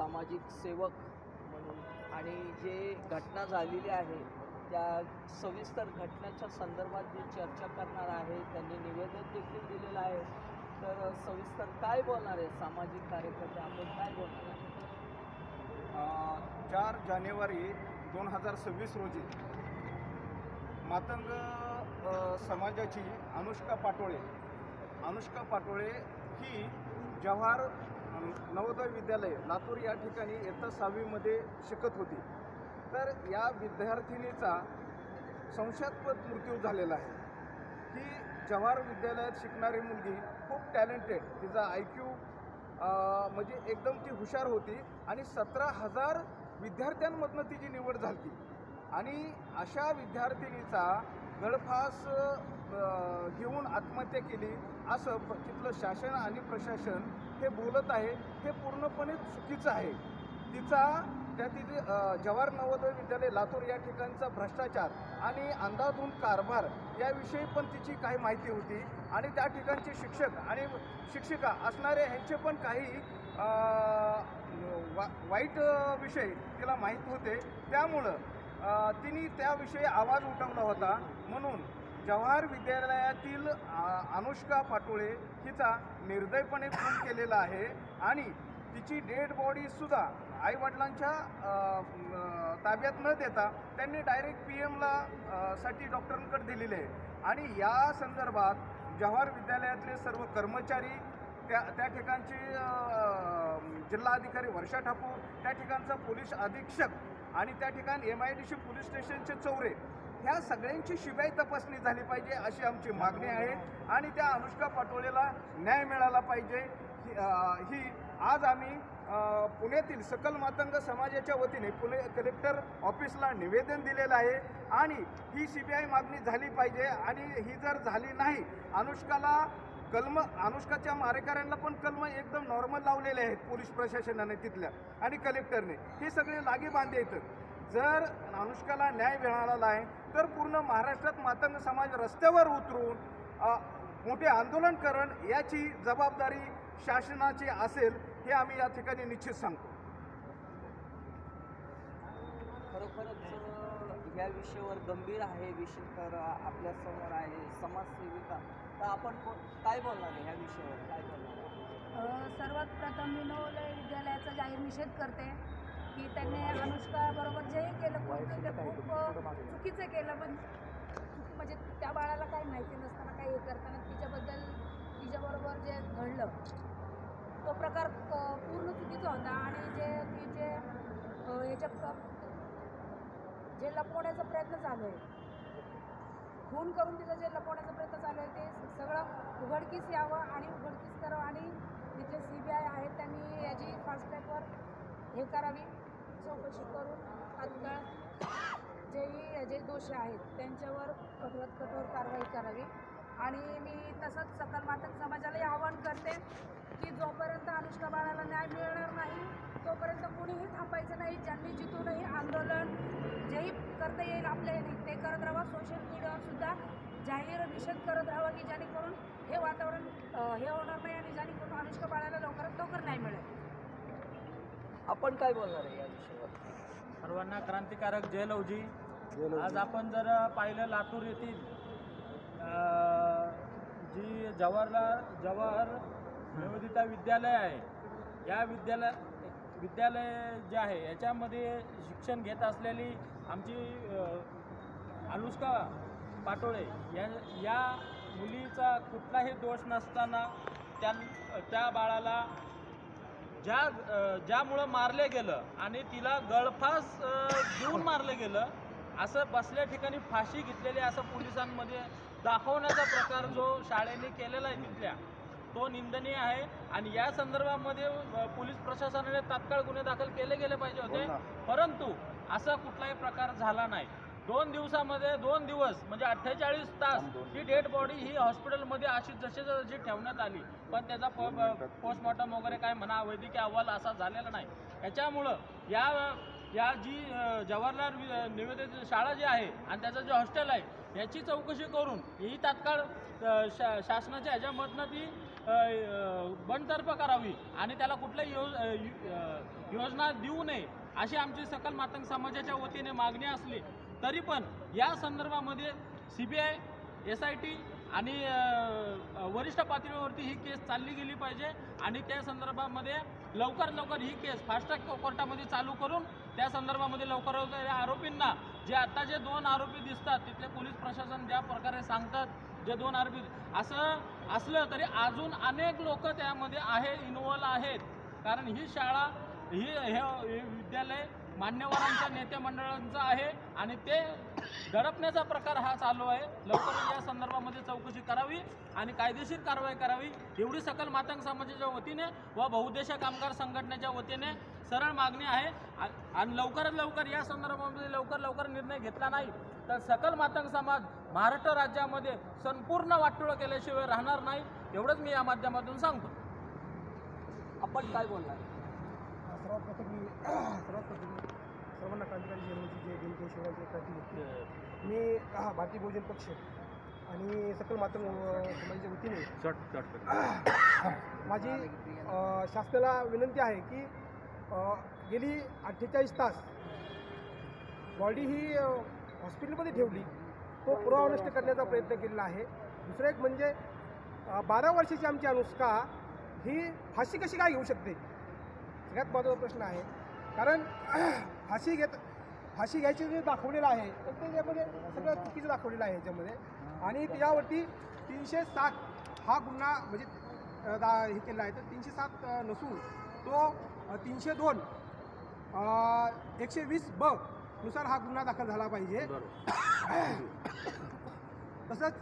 सामाजिक सेवक म्हणून. आणि जे घटना झालेली आहे त्या सविस्तर घटनेच्या संदर्भात जे चर्चा करणार आहे त्यांनी निवेदन देखील दिलेलं आहे. तर सविस्तर काय बोलणार आहे सामाजिक कार्यकर्ते? आपण काय बोलणार आहे चार जानेवारी दोन हजार सव्वीस रोजी मातंग समाजाची अनुष्का पाटोळे अनुष्का पाटोळे ही जवाहर नवोदय विद्यालय लातूर या ठिकाणी इयत्ता सहावीमध्ये शिकत होती. तर या विद्यार्थिनीचा संशयास्पद मृत्यू झालेला आहे. ही जवाहर विद्यालयात शिकणारी मुलगी खूप टॅलेंटेड तिचा आय क्यू म्हणजे एकदम ती हुशार होती आणि सतरा हजार विद्यार्थ्यांमधनं तिची निवड झाली आणि अशा विद्यार्थिनीचा गळफास घेऊन आत्महत्या केली असं तिथलं शासन आणि प्रशासन हे बोलत आहे हे पूर्णपणे चुकीचं आहे. तिचा त्या तिथे जवाहर नवोदय विद्यालय लातूर या ठिकाणचा भ्रष्टाचार आणि अंधाधुंद कारभार याविषयी पण तिची काही माहिती होती. आणि त्या ठिकाणचे शिक्षक आणि शिक्षिका असणारे ह्यांचे पण काही वा वाईट विषय तिला माहीत होते. त्यामुळं तिने त्याविषयी आवाज उठवला होता. म्हणून जवाहर विद्यालयातील अनुष्का पाटोळे हिचा निर्दयपणे खून केलेला आहे आणि तिची डेड बॉडीसुद्धा आईवडिलांच्या ताब्यात न देता त्यांनी डायरेक्ट पी एमला साठी डॉक्टरांकडे दिलेले आहे. आणि या संदर्भात जवाहर विद्यालयातले सर्व कर्मचारी त्या त्या ठिकाणचे जिल्हाधिकारी वर्षा ठाकूर त्या ठिकाणचा पोलीस अधीक्षक आणि त्या ठिकाणी M I D C police स्टेशनचे चौरे. ह्या सगळ्यांची शिबाई तपासणी झाली पाहिजे अशी आमची मागणी आहे. आणि त्या अनुष्का पाटोलेला न्याय मिळाला पाहिजे. ही ही आज आम्ही पुण्यातील सकल मातंग समाजाच्या वतीने पुणे कलेक्टर ऑफिसला निवेदन दिलेलं आहे. आणि ही सी बी आय मागणी झाली पाहिजे. आणि ही जर झाली नाही अनुष्काला कलम अनुष्काच्या मारेकऱ्यांना पण कलम एकदम नॉर्मल लावलेले आहेत पोलीस प्रशासनाने तिथल्या आणि कलेक्टरने हे सगळे लागे बांधे येतं जर अनुष्काला न्याय मिळाला आहे तर पूर्ण महाराष्ट्रात मातंग समाज रस्त्यावर उतरून मोठे आंदोलन करण याची जबाबदारी शासनाची असेल हे आम्ही या ठिकाणी निश्चित सांगतो. खरोखरच ह्या विषयावर गंभीर आहे विषय तर आपल्यासमोर आहे समाजसेविका. तर आपण को- काय बोलणार आहे ह्या विषयावर? काय बोलणार सर्वात प्रथम मी नवोदय विद्यालयाचा जाहीर निषेध करते की त्यांनी अनुष्काबरोबर जेही केलं खूप ते खूप चुकीचं केलं पण चूक म्हणजे त्या बाळाला काही माहिती नसताना काही हे करताना तिच्याबद्दल तिच्याबरोबर जे घडलं तो प्रकार पूर्ण चुकीचा होता. आणि जे ती जे अ, याच्या प- जे लपवण्याचा प्रयत्न चालू आहे. खून करून तिचं जे लपवण्याचा प्रयत्न चालू आहे ते सगळं उघडकीस यावं आणि उघडकीस करावं आणि तिथले सी बी आय आहेत त्यांनी याची फास्टॅगवर हे करावी. चौकशी करून तात्काळ जेही जे दोषी आहेत त्यांच्यावर कठोरात कठोर कारवाई करावी. आणि मी तसंच सकल मातक समाजालाही आवाहन करते की जोपर्यंत अनुष्का बाळाला न्याय मिळणार नाही तोपर्यंत कुणीही थांबायचं नाही ज्यांनी जिथूनही आंदोलन जेही करता येईल आपल्या ह्याने ते करत राहावं सोशल मीडियावर सुद्धा जाहीर निषेध करत राहावं की जेणेकरून हे वातावरण हे होणार नाही आणि जेणेकरून अनुष्का बाळाला लवकरात लवकर न्याय मिळेल. आपण काय बोलणार आहे या विषयावर सर्वांना क्रांतिकारक जय लवजी. आज आपण जर पाहिलं लातूर येथील जी जवाहरलाल जवाहर नवोदिता विद्यालय आहे या विद्यालय विद्यालय जे आहे याच्यामध्ये शिक्षण घेत असलेली आमची अनुष्का पाटोळे या या मुलीचा कुठलाही दोष नसताना त्या त्या बाळाला ज्या ज्यामुळं मारले गेलं आणि तिला गळफास देऊन मारलं गेलं असं बसल्या ठिकाणी फाशी घेतलेली असं पोलिसांमध्ये दाखवण्याचा प्रकार जो शाळेने केलेला आहे तिथल्या तो निंदनीय आहे. आणि या संदर्भामध्ये पोलीस प्रशासनाने तात्काळ गुन्हे दाखल केले गेले पाहिजे होते. परंतु असा कुठलाही प्रकार झाला नाही. दोन दिवसामध्ये दोन दिवस म्हणजे अठ्ठेचाळीस तास ही डेड बॉडी ही हॉस्पिटलमध्ये अशी जशी जशी ठेवण्यात आली पण त्याचा पोस्टमॉर्टम वगैरे काय म्हणा वैद्यकीय अहवाल असा झालेला नाही. याच्यामुळं या या जी जवाहरलाल निवेदित शाळा जी आहे आणि त्याचं जे हॉस्टेल आहे याची चौकशी करून ही तात्काळ शा शासनाच्या ह्याच्यामधनं ती बंडतर्फ करावी आणि त्याला कुठल्याही योज यु- योजना देऊ नये अशी आमची सकल मातंग समाजाच्या वतीने मागणी असली तरी पण या संदर्भामध्ये C B I S I T आणि वरिष्ठ पातळीवरती ही केस चालली गेली पाहिजे आणि त्या संदर्भामध्ये लवकर लवकर ही केस फास्ट्रॅक कोर्टामध्ये चालू करून त्या संदर्भामध्ये लवकर लवकर या आरोपींना जे आता जे दोन आरोपी दिसतात तिथले पोलीस प्रशासन ज्या प्रकारे सांगतात जे दोन आरोपी असं असलं तरी अजून अनेक लोक त्यामध्ये आहे इन्वॉल्व आहेत. कारण ही शाळा ही हे हे विद्यालय मान्यवरांच्या नेते मंडळांचा आहे आणि ते दडपण्याचा प्रकार हा चालू आहे. लवकरच या संदर्भामध्ये चौकशी करावी आणि कायदेशीर कारवाई करावी. एवढी सकल मातंग समाजाच्या वतीने व बहुद्देशीय कामगार संघटनेच्या वतीने सरळ मागणी आहे. आणि लवकरात लवकर या संदर्भामध्ये लवकर लवकर निर्णय घेतला नाही तर सकल मातंग समाज महाराष्ट्र राज्यामध्ये संपूर्ण वाटोळं केल्याशिवाय राहणार नाही एवढंच मी या माध्यमातून सांगतो. आपण काय बोलणार? सर्वात प्रथम मी सर्वात प्रथम सर्वांना क्रांतिकारी जयंती जे दिनके शिवाजी क्रांती मी हा भारतीय बहुजन पक्ष. आणि सकल मातंग अ, समाजाच्या वतीने माझी शासनाला विनंती आहे की गेली अठ्ठेचाळीस तास बॉडी ही हॉस्पिटलमध्ये ठेवली. तो पुरावा नष्ट करण्याचा प्रयत्न केलेला आहे. दुसरं एक म्हणजे बारा वर्षाची आमची अनुष्का ही फाशी कशी काय घेऊ शकते? सगळ्यात महत्त्वाचा प्रश्न आहे. कारण फाशी घेत फाशी घ्यायची जे दाखवलेलं आहे. तर ते त्यामध्ये सगळं चुकीचं दाखवलेलं आहे याच्यामध्ये. आणि त्याच्यावरती तीनशे सात हा गुन्हा म्हणजे दा हे केला आहे. तर तीनशे सात नसून तो तीनशे दोन एकशे वीस ब नुसार हा गुन्हा दाखल झाला पाहिजे. तसंच